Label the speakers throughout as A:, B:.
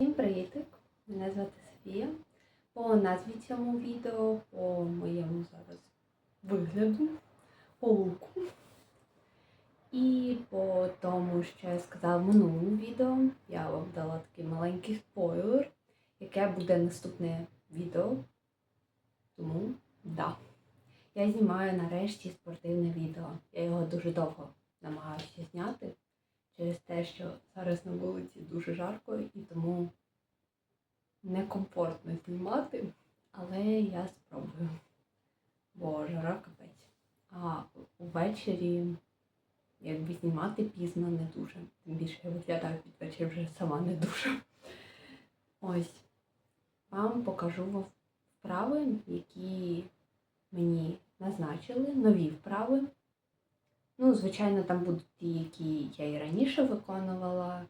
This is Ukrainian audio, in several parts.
A: Всім привітик! Мене звати Софія. По назві цьому відео, по моєму зараз вигляду, по луку. І по тому, що я сказала в минулому відео, я вам дала такий маленький спойлер, яке буде наступне відео. Тому да. Я знімаю нарешті спортивне відео. Я його дуже довго намагаюся зняти через те, що зараз на вулиці дуже жарко і тому некомфортно знімати, але я спробую. Бо жара капець. А увечері, якби знімати пізно не дуже. Тим більше я виглядаю під вечір вже сама не дуже. Ось. Вам покажу вправи, які мені назначили, нові вправи. Ну, звичайно, там будуть ті, які я і раніше виконувала,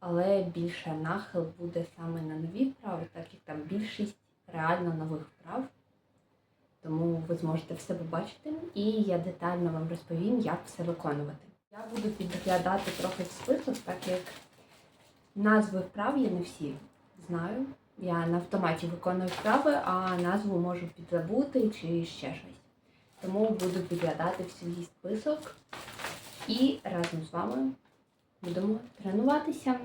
A: але більше нахил буде саме на нові вправи, так як там більшість реально нових вправ. Тому ви зможете все побачити, і я детально вам розповім, як все виконувати. Я буду підглядати трохи в список, так як назви вправ я не всі знаю. Я на автоматі виконую вправи, а назву можу підзабути чи ще щось. Тому буду підглядати в свій список і разом з вами будемо тренуватися.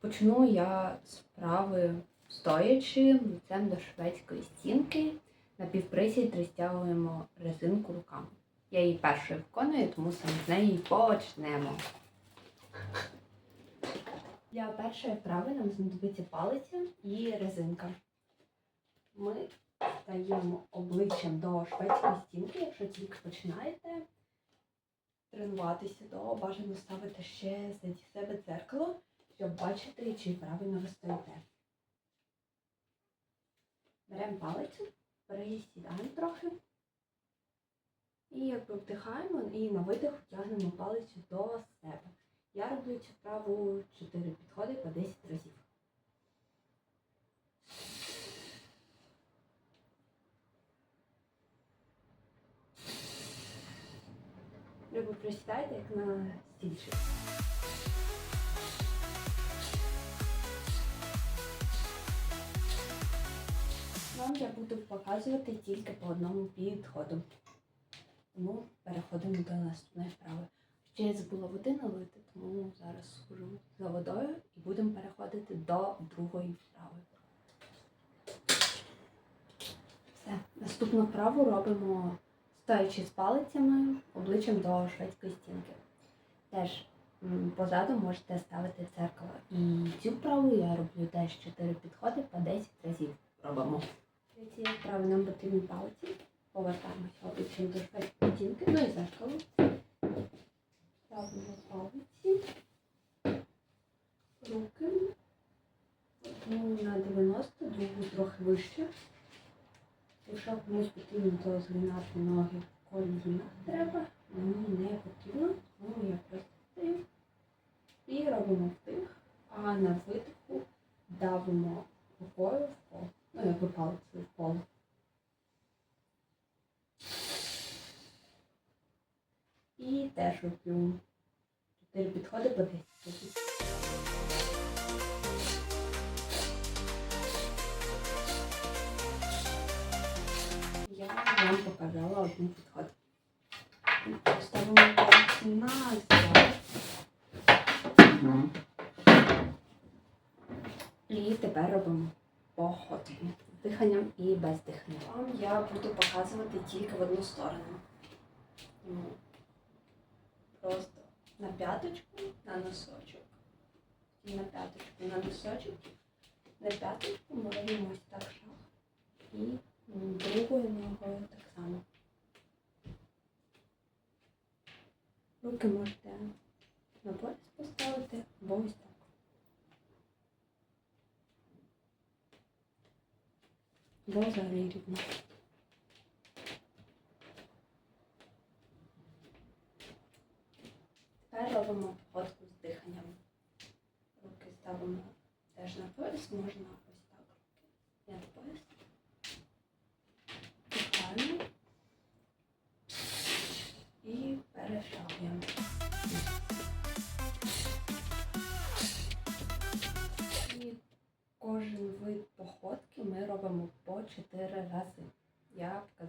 A: Почну я з вправи стоячи лицем до шведської стінки. На півприсід розтягуємо резинку руками. Я її першою виконую, тому саме з неї почнемо. Для першої вправи нам знадобиться палиця і резинка. Ми стаємо обличчям до шведської стінки, якщо тільки починаєте тренуватися, то бажано ставити ще ззаді себе дзеркало, щоб бачити, чи правильно ви стоїте. Беремо палицю, пересідаємо трохи. І якби вдихаємо і на видих тягнемо палицю до себе. Я роблю цю вправу 4 підходи по 10 разів. Ви присідайте, як на стільчик. Вам я буду показувати тільки по одному підходу. Тому переходимо до наступної вправи. Ще я забула води налити, тому зараз схожу за водою і будемо переходити до другої вправи. Все. Наступну вправу робимо стоячи з палицями обличчям до шведської стінки. Теж позаду можете ставити дзеркало. І цю вправу я роблю теж 4 підходи по 10 разів робимо. Для цієї вправи нам потрібні палиці. Повертаємося обличчям до шведської стінки, ну і зеркало. Ставимо палиці, руки. Одну на 90, другу трохи вище. Якщо комусь потрібно, то згинати ноги колінах треба. Мені не потрібно, тому я просто стою. І робимо вдих, а на видиху давимо рукою в пол. Ну, якби палицею в пол. І теж роблю 4 підходи по 10 разів. Вам показала один підход. Ставимо пальці. І тепер робимо походку. З диханням і без дихання. Вам я буду показувати тільки в одну сторону. Просто на п'яточку, на носочок. І на п'яточку, на носочок. На п'яточку ми робимо ось так шаг. І другою ногою так само. Руки можете на пояс поставити або ось так. Бо взагалі рівно.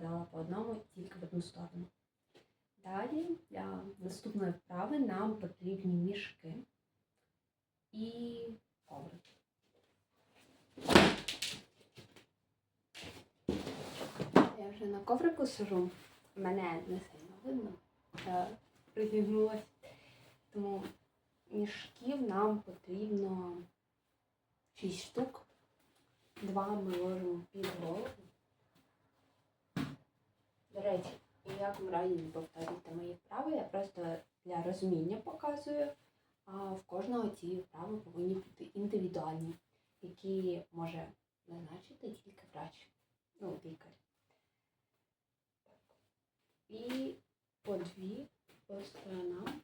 A: Я по одному тільки в одну сторону. Далі для наступної вправи нам потрібні мішки і коврик. Я вже на коврику сижу. Мене не сильно видно. Я призігнулась. Тому мішків нам потрібно 6 штук. Два ми ложимо під голову. До речі, ні в якому разі не повторюйте мої вправи, я просто для розуміння показую. А в кожного ці вправи повинні бути індивідуальні, які може назначити тільки врач, ну, лікар. І по дві по сторонам.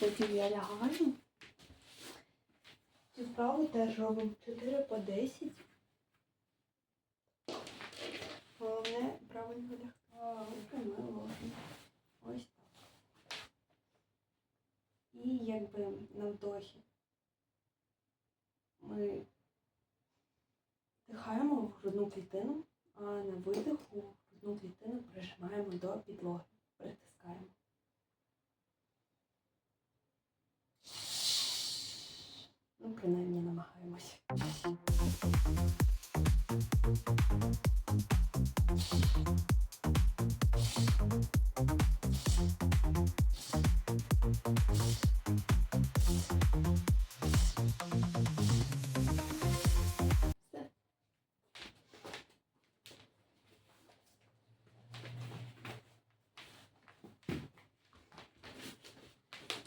A: Потім я лягаю. Ці вправи теж робимо 4 по 10. Головне правильно лягти. Руки ми ложимо. Ось так. І якби на вдохі ми вдихаємо в грудну клітину, а на видиху грудну клітину прижимаємо до підлоги,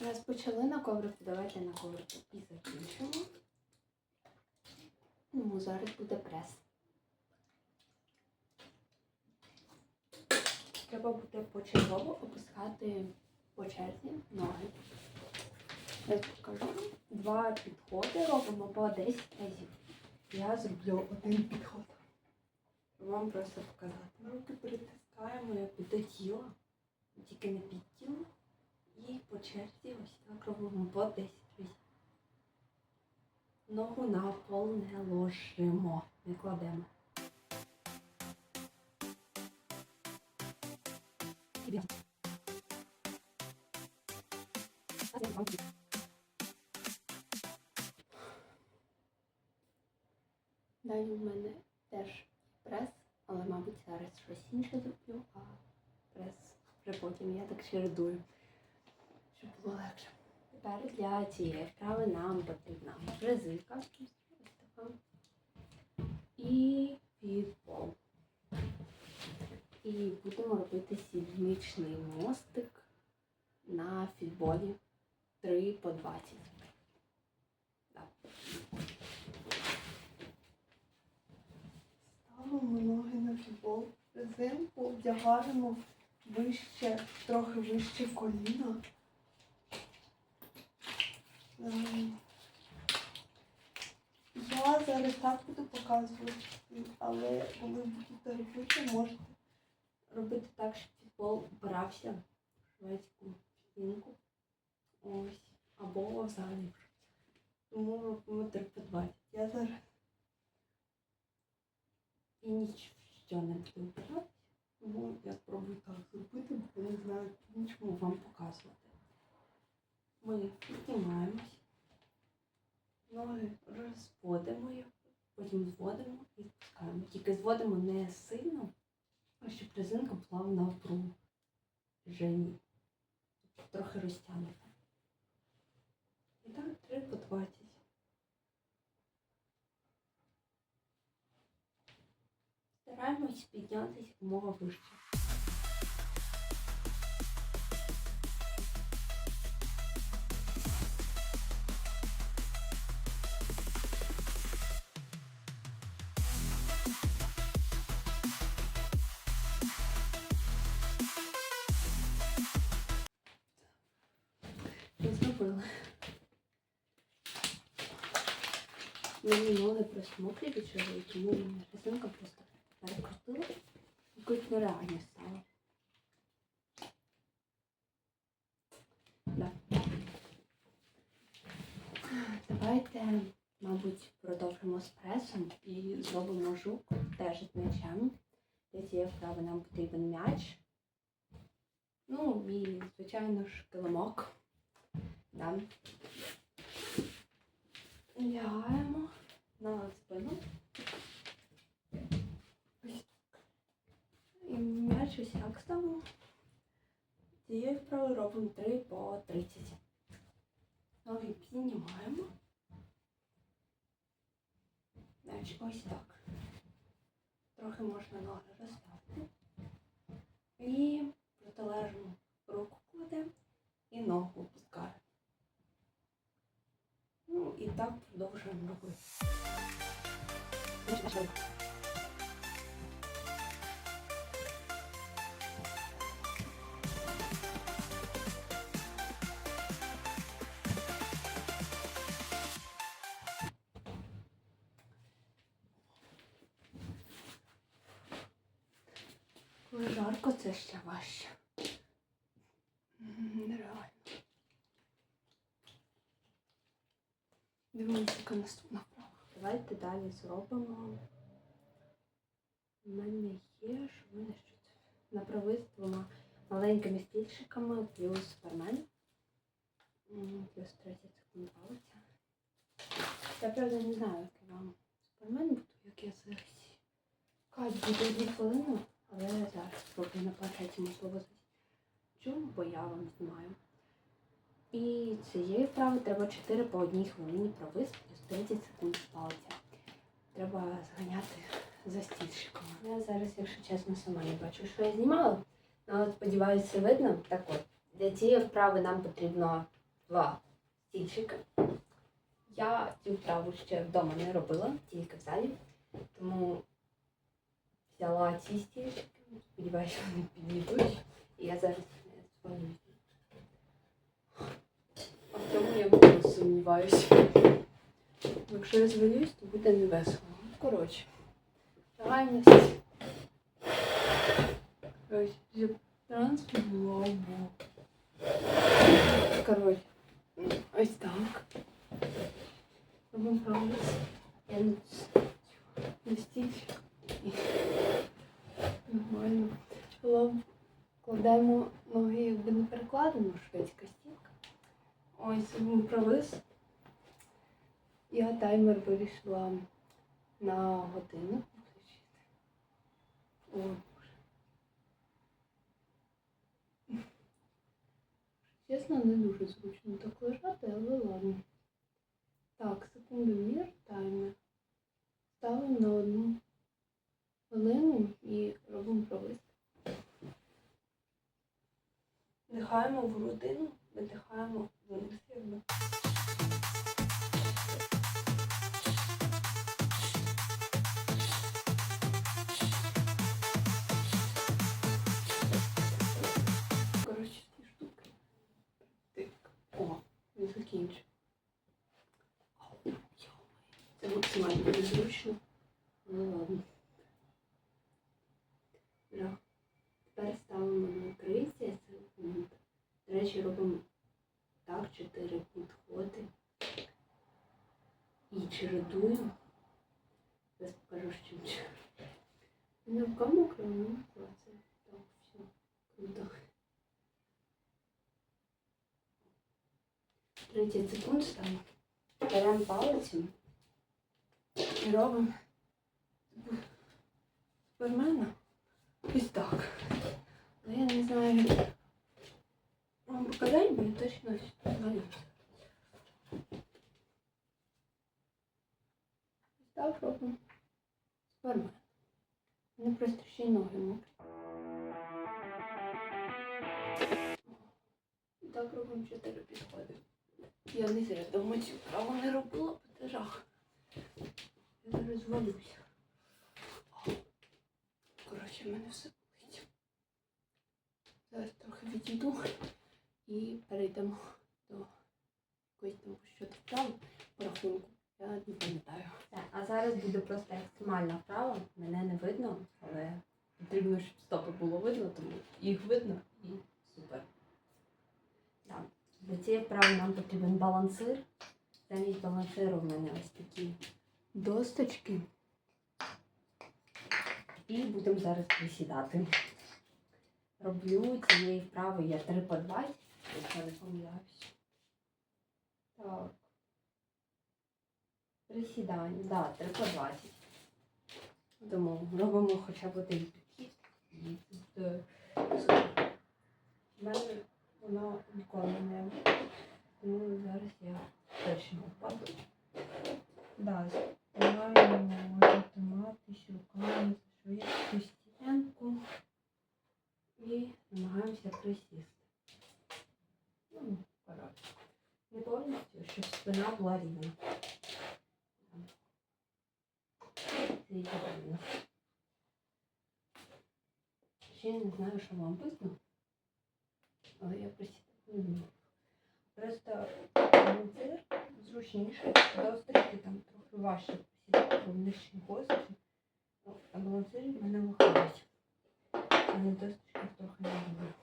A: Раз почали на коврику, давайте на коврику і закінчимо. Ну, зараз буде прес. Треба буде почергово опускати по черзі ноги. Я покажу. Два підходи робимо по 10 разів. Я зроблю один підход. Вам просто показати. Руки притискаємо як до тіла, тільки не під тіло. І по черзі ось так робимо по 10 разів. Ногу на пол не ложимо, не кладемо. Далі в мене теж прес, але, мабуть, зараз щось інше зроблю, а прес вже потім я так чередую, щоб було легше. Тепер для цієї вправи нам потрібна резинка і підпол. І будемо робити сідничний мостик на фітболі 3 по 20. Так.
B: Ставимо ноги на футбол, резинку вдягаємо вище, трохи вище коліна. Ем, Я зараз так буду показувати, але коли будете робити, можете.
A: робити так, щоб футбол вбирався в шведську стінку. Ось. Або взагалі. Тому робимо 3 по 20.
B: Я зараз
A: І нічого не буде вбиратися.
B: тому я спробую так зробити, бо не знаю.
A: Нічому вам показувати. Ми піднімаємось,
B: Ноги
A: розводимо їх, потім зводимо і спускаємо. Тільки зводимо не сильно, а щоб резинка була в напруженні. Трохи розтягнута. І так 3 по 20. Стараємось піднятися якомога вище. Мені ноги просто мокрі від чого, і тому резинка просто перекрутила. Якось нереально стало. Да. Давайте мабуть, продовжимо з пресом і зробимо жук теж з м'ячем. Для цієї вправи нам потрібен м'яч. Ну і, звичайно ж, килимок. Да. Лягаємо на спину. І м'яч ось так ставимо. Цієї вправи робимо 3 по 30. Ноги піднімаємо. М'яч ось так. Трохи можна ноги розставити. І протилежну руку кладемо і ногу опускаємо. Ну і так продовжуємо робити. Жарко, це ще важче. Наступна вправа. Давайте далі зробимо. У мене є, що в мене що це? Направи з маленькими стільчиками плюс супермен. Плюс 30 секунд палиця. Я правда не знаю, як я вам супермен буду, як я зараз. Кать буде одну хвилину, але зараз спробую на планшеті можливо зачу, бо я вам знімаю. І цієї вправи треба 4 по одній хвилині провис плюс 30 секунд палиця. Треба зганяти за стільчиками. Я зараз, якщо чесно, сама не бачу, що я знімала. Але сподіваюся, видно. Так от, для цієї вправи нам потрібно два стільчика. Я цю вправу ще вдома не робила, тільки в залі. Тому взяла ці стільчики. Сподіваюся, вони підійдуть. І я зараз не спалюсь. А в тому я дуже сумніваюся. Якщо я звалюсь, то буде невесело. Ну, Коротше. Реальність. Ось, трансформував. Коротше. Ось так. Робимо правильно. Я не на стільчик. І Нормально. Лоб кладемо ноги, якби не перекладено, шведська стінка. Ось він провис. Я таймер вирішила на годину включити. О, Боже. Чесно, не дуже зручно так лежати, але ладно. Так, секундомір, таймер. Ставимо на одну хвилину і робимо провис. Вдихаємо в грудину, видихаємо вниз. якби. Максимально незручно. Ну ладно. Да. Тепер ставимо на 30 секунд. До речі, робимо так чотири підходи. І чередуємо. Зараз покажу, з чим чередуємо. Не в кому кроме це так все круто. 30 секунд ставимо. Беремо палицю і робимо супермена. Ось так. Але я не знаю, вам показати, бо я точно знаю. Ось так робимо. Супермен. Мене просто ще й ноги мокрі. Так робимо 4 підходи. Я не зря дома цю вправу не робила, бо це жах. Я зараз звалюся. Коротше, в мене все болить. Зараз трохи відійду і перейдемо до якоїсь там що вправи по рахунку. Я не пам'ятаю. А зараз буде просто екстремальна вправа. Мене не видно, але потрібно, щоб стопи було видно, тому їх видно і супер. Так. Для цієї вправи нам потрібен балансир. Замість балансиру в мене ось такі досточки. І будемо зараз присідати. Роблю цієї вправи я 3 по 20, якщо не помиляюсь. Так. Присідання, да, 3 по 20. Тому робимо хоча б один підхід. І буде супер. У мене воно ніколи не. Тому зараз я точно впаду. Да, триматись руками за швидку стінку і намагаємося присісти. Ну, коротше. Не повністю, щоб спина була рівна. Ще не знаю, що вам видно, але я присідати не вмію. Просто балансир зручніше, досточки там трохи важче посідати, бо вони ще. Ну, А балансир в мене виходить. Але досточки трохи не.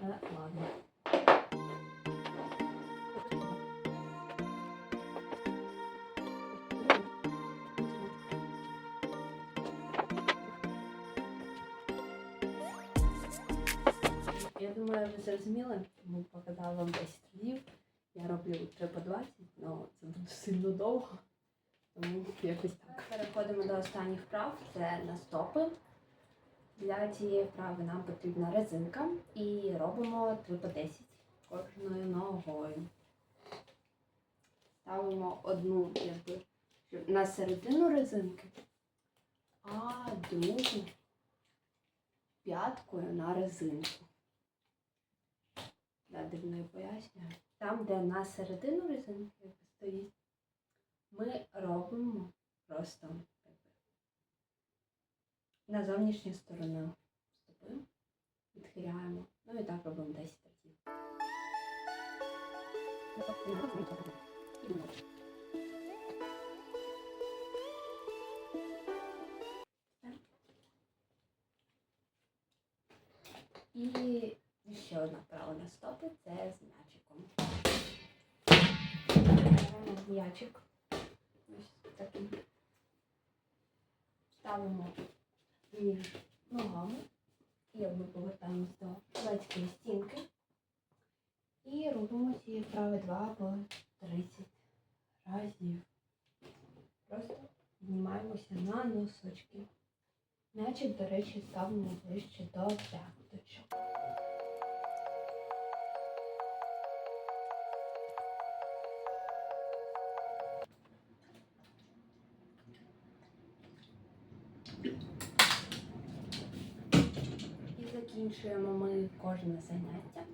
A: Але ладно. Я думаю, ви зрозуміли, тому показала вам 10 разів. Я роблю 3 по 20, але це буде сильно довго. Тому якось так. Переходимо до останніх вправ. Це на стопи. Для цієї вправи нам потрібна резинка і робимо 3 по 10 кожною ногою. Ставимо одну якби, на середину резинки, а другу п'яткою на резинку. Да, дивно я пояснюю. Там, де на середину резинки стоїть, ми робимо просто на зовнішню сторону стопи, відхиляємо. Ну і так робимо 10 разів. М'ячик. Ось такий. Ставимо між ногами. І ми повертаємось до лецької стінки. І робимо ці вправи 2 по 30 разів. Просто піднімаємося на носочки. М'ячик, до речі, ставимо ближче до п'яточок. І закінчуємо ми кожне заняття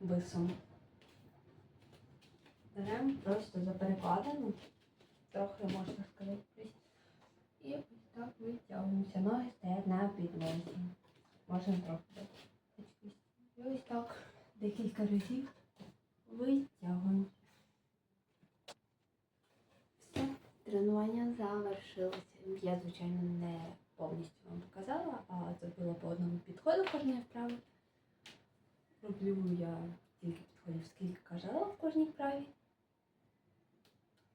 A: висом. Беремо просто за перекладину, трохи можна сказати. І ось так витягуємося. Ноги стоять на підлозі. Можна трохи. І ось так декілька разів витягуємося. Все, тренування Я, звичайно, не повністю вам показала, а зробила по одному підходу кожної вправи. Роблю я стільки підходів, скільки казала в кожній вправі.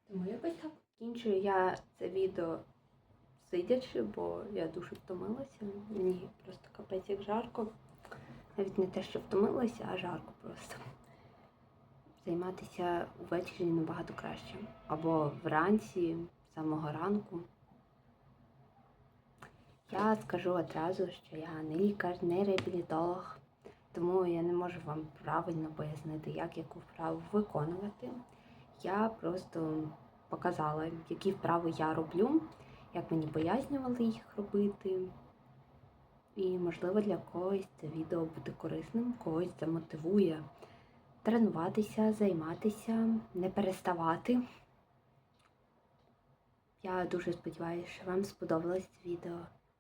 A: Тому якось так. Кінчую я це відео сидячи, бо я дуже втомилася. Мені просто капець як жарко. Навіть не те, що втомилася, а жарко просто. Займатися ввечері набагато краще. Або вранці, з самого ранку. Я скажу одразу, що я не лікар, не реабілітолог, тому я не можу вам правильно пояснити, як яку вправу виконувати. Я просто показала, які вправи я роблю, як мені пояснювали їх робити. І, можливо, для когось це відео буде корисним, когось замотивує тренуватися, займатися, не переставати. Я дуже сподіваюся, що вам сподобалось це відео.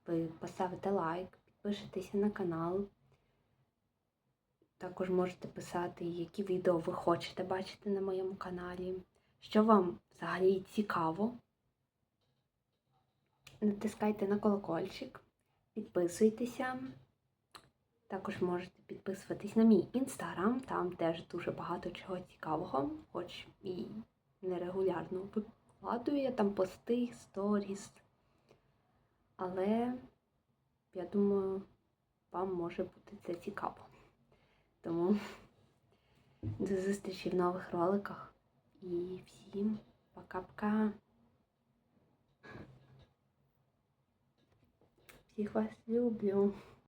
A: Ви поставите лайк, підпишетеся на канал. Також можете писати, які відео ви хочете бачити на моєму каналі, що вам взагалі цікаво. Натискайте на колокольчик, підписуйтеся. Також можете підписуватись на мій інстаграм, там теж дуже багато чого цікавого, хоч і нерегулярно викладую я там пости, сторіс. Але я думаю, вам може бути це цікаво. Тому до зустрічі в нових роликах і всім пока-пока. Всіх вас люблю.